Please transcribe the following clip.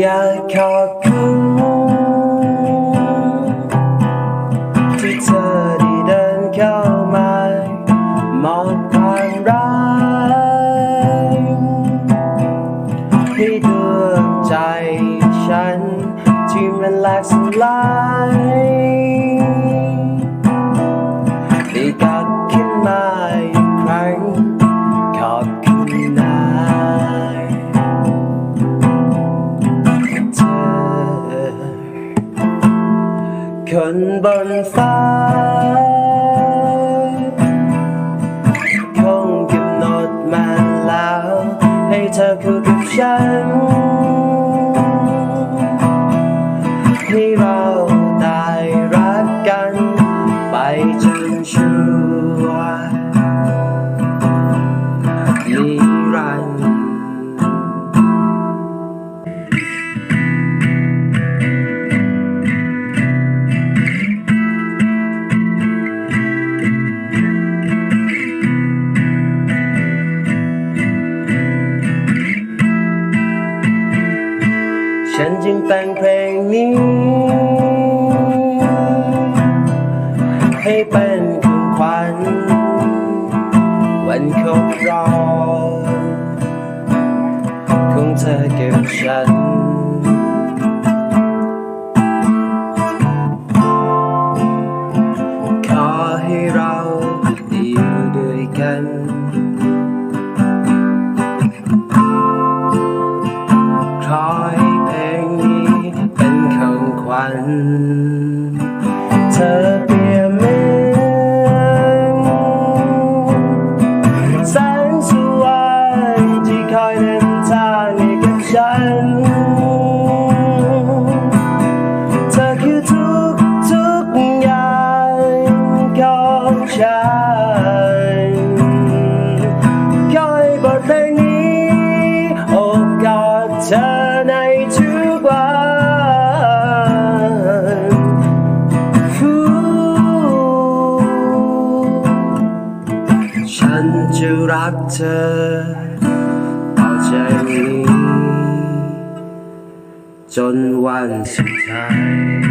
อยากขอบคุณที่เธอได้เดินเข้ามามอบความรักให้ดวงใจฉันที่มันแหลกสลาย นบนฟ้าคงกำหนดมาแล้ว ให้เธอคือกับฉัน ฉันจึงแต่งเพลงนี้ ให้เป็นของขวัญวันครบรอบของเธอเกับฉันขอให้เราได้อยู่ด้วยกัน ข กเธอต่อจนี้ จนวันสุดท้าย